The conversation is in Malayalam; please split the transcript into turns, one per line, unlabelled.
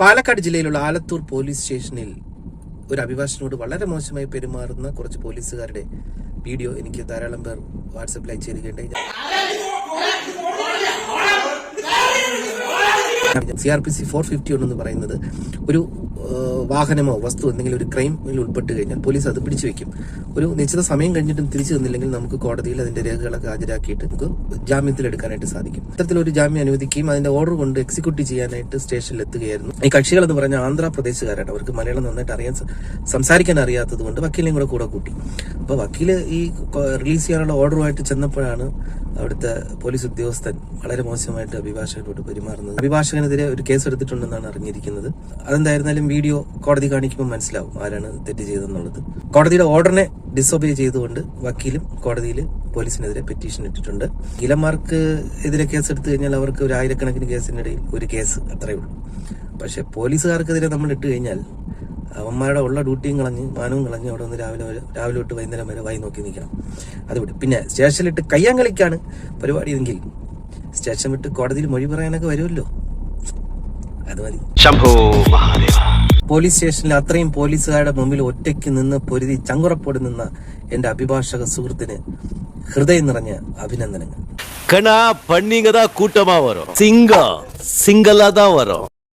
പാലക്കാട് ജില്ലയിലുള്ള ആലത്തൂർ പോലീസ് സ്റ്റേഷനിൽ ഒരു അഭിഭാഷകനോട് വളരെ മോശമായി പെരുമാറുന്ന കുറച്ച് പോലീസുകാരുടെ വീഡിയോ എനിക്ക് ധാരാളം പേർ വാട്സപ്പിൽ അയച്ചു തരികയുണ്ടായി. C R P C four fifty one എന്ന് പറയുന്നത് ഒരു വാഹനമോ വസ്തു എന്തെങ്കിലും ഒരു ക്രൈമിൽ ഉൾപ്പെട്ട് കഴിഞ്ഞാൽ പോലീസ് അത് പിടിച്ചു വെക്കും. ഒരു നിശ്ചിത സമയം കഴിഞ്ഞിട്ടും തിരിച്ചു തന്നില്ലെങ്കിൽ നമുക്ക് കോടതിയിൽ അതിന്റെ രേഖകളൊക്കെ ഹാജരാക്കിയിട്ട് നമുക്ക് ജാമ്യത്തിൽ എടുക്കാനായിട്ട് സാധിക്കും. ഇത്തരത്തിലൊരു ജാമ്യം അനുവദിക്കുകയും അതിന്റെ ഓർഡർ കൊണ്ട് എക്സിക്യൂട്ട് ചെയ്യാനായിട്ട് സ്റ്റേഷനിൽ എത്തുകയായിരുന്നു. ഈ കക്ഷികൾ എന്ന് പറഞ്ഞാൽ ആന്ധ്രാപ്രദേശുകാരാണ്. അവർക്ക് മലയാളം നന്നായിട്ട് അറിയാൻ സംസാരിക്കാൻ അറിയാത്തത് കൊണ്ട് വക്കീലിനെയും കൂടെ കൂടെ കൂട്ടി. അപ്പൊ വക്കീൽ ഈ റിലീസ് ചെയ്യാനുള്ള ഓർഡറുമായിട്ട് ചെന്നപ്പോഴാണ് അവിടുത്തെ പോലീസ് ഉദ്യോഗസ്ഥൻ വളരെ മോശമായിട്ട് അഭിഭാഷകനോട് പെരുമാറുന്നത്. അഭിഭാഷകനെതിരെ ഒരു കേസ് എടുത്തിട്ടുണ്ടെന്നാണ് അറിഞ്ഞിരിക്കുന്നത്. അതെന്തായിരുന്നാലും വീഡിയോ കോടതി കാണിക്കുമ്പോൾ മനസ്സിലാവും ആരാണ് തെറ്റ് ചെയ്തതെന്നുള്ളത്. കോടതിയുടെ ഓർഡറിനെ ഡിസൊബേ ചെയ്തുകൊണ്ട് വക്കീലും കോടതിയിൽ പോലീസിനെതിരെ പെറ്റീഷൻ ഇട്ടിട്ടുണ്ട്. ഇലമാർക്ക് എതിരെ കേസ് എടുത്തു കഴിഞ്ഞാൽ അവർക്ക് ഒരു ആയിരക്കണക്കിന് കേസിനിടയിൽ ഒരു കേസ് അത്രയേ ഉള്ളൂ. പക്ഷെ പോലീസുകാർക്കെതിരെ നമ്മൾ ഇട്ട് കഴിഞ്ഞാൽ അവന്മാരുടെ ഉള്ള ഡ്യൂട്ടിയും കളഞ്ഞ് മാനവും കളഞ്ഞ് അവിടെ നിന്ന് രാവിലെ വരെ രാവിലെ തൊട്ട് വൈകുന്നേരം വരെ വായി നോക്കി നിൽക്കണം. അത് വിട്ട് പിന്നെ സ്റ്റേഷനിലിട്ട് കയ്യാങ്കളിക്കാണ് പരിപാടി എങ്കിൽ സ്റ്റേഷൻ വിട്ട് കോടതിയിൽ മൊഴി പറയാനൊക്കെ വരുമല്ലോ. അത് മതി
ശംഭോ മഹാദേവ
പോലീസ് സ്റ്റേഷനിൽ അത്രയും പോലീസുകാരുടെ മുമ്പിൽ ഒറ്റയ്ക്ക് നിന്ന് പൊരുതി ചങ്കുറപ്പോട് നിന്ന എന്റെ അഭിഭാഷക സുഹൃത്തിന് ഹൃദയം നിറഞ്ഞ അഭിനന്ദനങ്ങൾ
கண்ணா பண்ணிங்க தான் கூட்டமா வரும் சிங்கம் சிங்கலா தான் வரும்